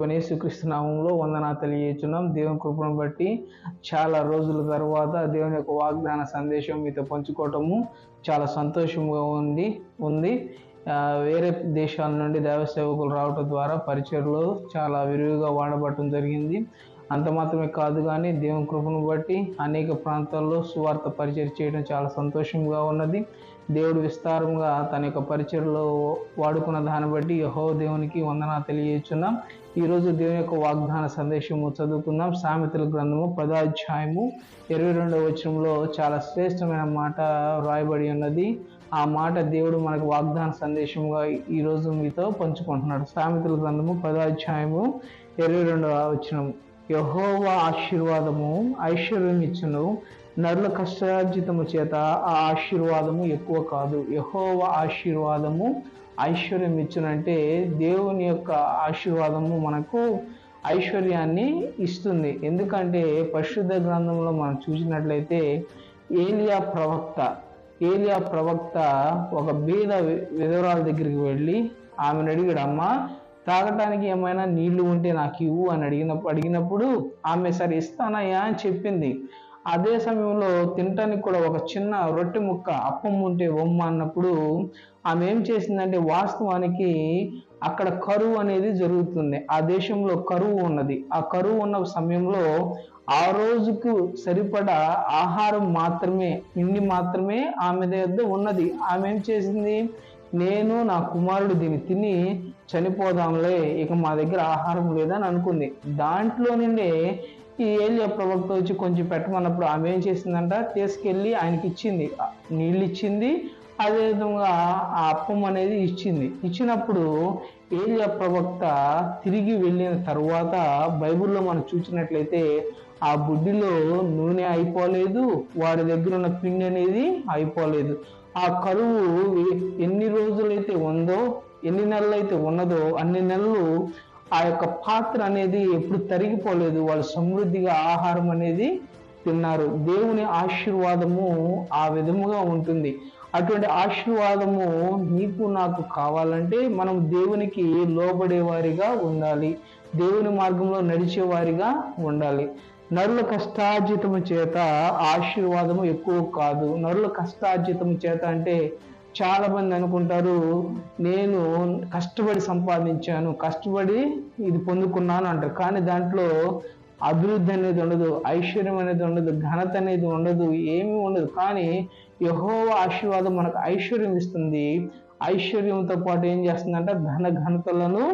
యేసుక్రీస్తు నామంలో వందనా తెలియచున్నాం దేవుని కృపను బట్టి చాలా రోజుల తర్వాత దేవుని యొక్క వాగ్దాన సందేశం మీతో పంచుకోవటము చాలా సంతోషంగా ఉంది ఉంది. వేరే దేశాల నుండి దేవ సేవకులు రావటం ద్వారా పరిచయలో చాలా విరివిగా వాడబడటం జరిగింది. అంత మాత్రమే కాదు కానీ దేవుని కృపను బట్టి అనేక ప్రాంతాల్లో సువార్త పరిచయం చేయడం చాలా సంతోషంగా ఉన్నది. దేవుడు విస్తారంగా తన యొక్క పరిచయలో వాడుకున్న దాన్ని బట్టి యహో దేవునికి వందన తెలియచున్నాం ఈరోజు దేవుని యొక్క వాగ్దాన సందేశము చదువుకుందాం. సామెతల గ్రంథము పదాధ్యాయము ఇరవై రెండవ వచనంలో చాలా శ్రేష్టమైన మాట రాయబడి ఉన్నది. ఆ మాట దేవుడు మనకు వాగ్దాన సందేశముగా ఈరోజు మీతో పంచుకుంటున్నాడు. సామెతల గ్రంథము పదాధ్యాయము ఇరవై రెండవ వచనం యహోవ ఆశీర్వాదము ఐశ్వర్యం ఇచ్చును నరుల కష్టార్జితము చేత ఆ ఆశీర్వాదము ఎక్కువ కాదు. యహోవ ఆశీర్వాదము ఐశ్వర్యం ఇచ్చునంటే దేవుని యొక్క ఆశీర్వాదము మనకు ఐశ్వర్యాన్ని ఇస్తుంది. ఎందుకంటే పరిశుద్ధ గ్రంథంలో మనం చూసినట్లయితే ఏలియా ప్రవక్త ఏలియా ప్రవక్త ఒక బీద విధవరాల దగ్గరికి వెళ్ళి ఆమెను అడిగాడు తాగటానికి ఏమైనా నీళ్ళు ఉంటే నాకు ఇవ్వు అని అడిగినప్పుడు అడిగినప్పుడు ఆమె సరే ఇస్తానయ్యా అని చెప్పింది. అదే సమయంలో తినటానికి కూడా ఒక చిన్న రొట్టె ముక్క అప్పం ఉంటే బొమ్మ అన్నప్పుడు ఆమె ఏం చేసిందంటే వాస్తవానికి అక్కడ కరువు అనేది జరుగుతుంది. ఆ దేశంలో కరువు ఉన్నది. ఆ కరువు ఉన్న సమయంలో ఆ రోజుకు సరిపడా ఆహారం మాత్రమే ఇండి మాత్రమే ఆమె దగ్గర ఉన్నది. ఆమె ఏం చేసింది? నేను నా కుమారుడు దీన్ని తిని చనిపోదాంలే ఇక మా దగ్గర ఆహారం లేదని అనుకుంది. దాంట్లో నుండే ఈ ఏలియా ప్రభక్త వచ్చి కొంచెం పెట్టమన్నప్పుడు ఆమె ఏం చేసిందంట? తీసుకెళ్ళి ఆయనకి ఇచ్చింది. నీళ్ళు ఇచ్చింది అదేవిధంగా ఆ అప్పం అనేది ఇచ్చింది. ఇచ్చినప్పుడు ఏలియా ప్రవక్త తిరిగి వెళ్ళిన తర్వాత బైబిల్లో మనం చూసినట్లయితే ఆ బుడ్డిలో నూనె అయిపోలేదు. వాడి దగ్గర ఉన్న పిండి అనేది అయిపోలేదు. ఆ కరువు ఎన్ని రోజులైతే ఉందో ఎన్ని నెలలు అయితే ఉన్నదో అన్ని నెలలు ఆ యొక్క పాత్ర అనేది ఎప్పుడు తరిగిపోలేదు. వాళ్ళు సమృద్ధిగా ఆహారం అనేది తిన్నారు. దేవుని ఆశీర్వాదము ఆ విధముగా ఉంటుంది. అటువంటి ఆశీర్వాదము నీకు నాకు కావాలంటే మనం దేవునికి లోబడేవారిగా ఉండాలి. దేవుని మార్గంలో నడిచేవారిగా ఉండాలి. నరుల కష్టార్జితము చేత ఆశీర్వాదము ఎక్కువ కాదు. నరుల కష్టార్జితము చేత అంటే చాలా మంది అనుకుంటారు నేను కష్టపడి సంపాదించాను కష్టపడి ఇది పొందుకున్నాను అంటారు. కానీ దాంట్లో అభివృద్ధి అనేది ఉండదు ఐశ్వర్యం అనేది ఉండదు ఘనత అనేది ఉండదు ఏమీ ఉండదు. కానీ యహో ఆశీర్వాదం మనకు ఐశ్వర్యం ఇస్తుంది. ఐశ్వర్యంతో పాటు ఏం చేస్తుందంటే ధన ఘనతలను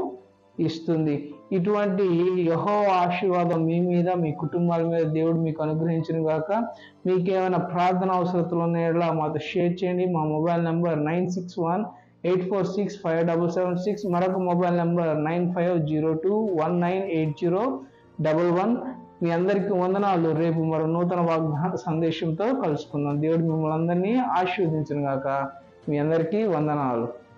ఇస్తుంది. ఇటువంటి యహో ఆశీర్వాదం మీ మీద మీ కుటుంబాల మీద దేవుడు మీకు అనుగ్రహించిన గాక. మీకేమైనా ప్రార్థన అవసరతలు ఉన్నాయో? మాతో షేర్ చేయండి. మా mobile number nine six one eight four six five double seven six. మరొక mobile number nine five zero two one nine eight zero double one. మీ అందరికీ వందనాలు. రేపు మరో నూతన వాగ్దాన సందేశంతో కలుసుకుందాం. దేవుడు మిమ్మల్ని అందరినీ ఆశీర్వదించిన గాక. మీ అందరికీ వందనాలు.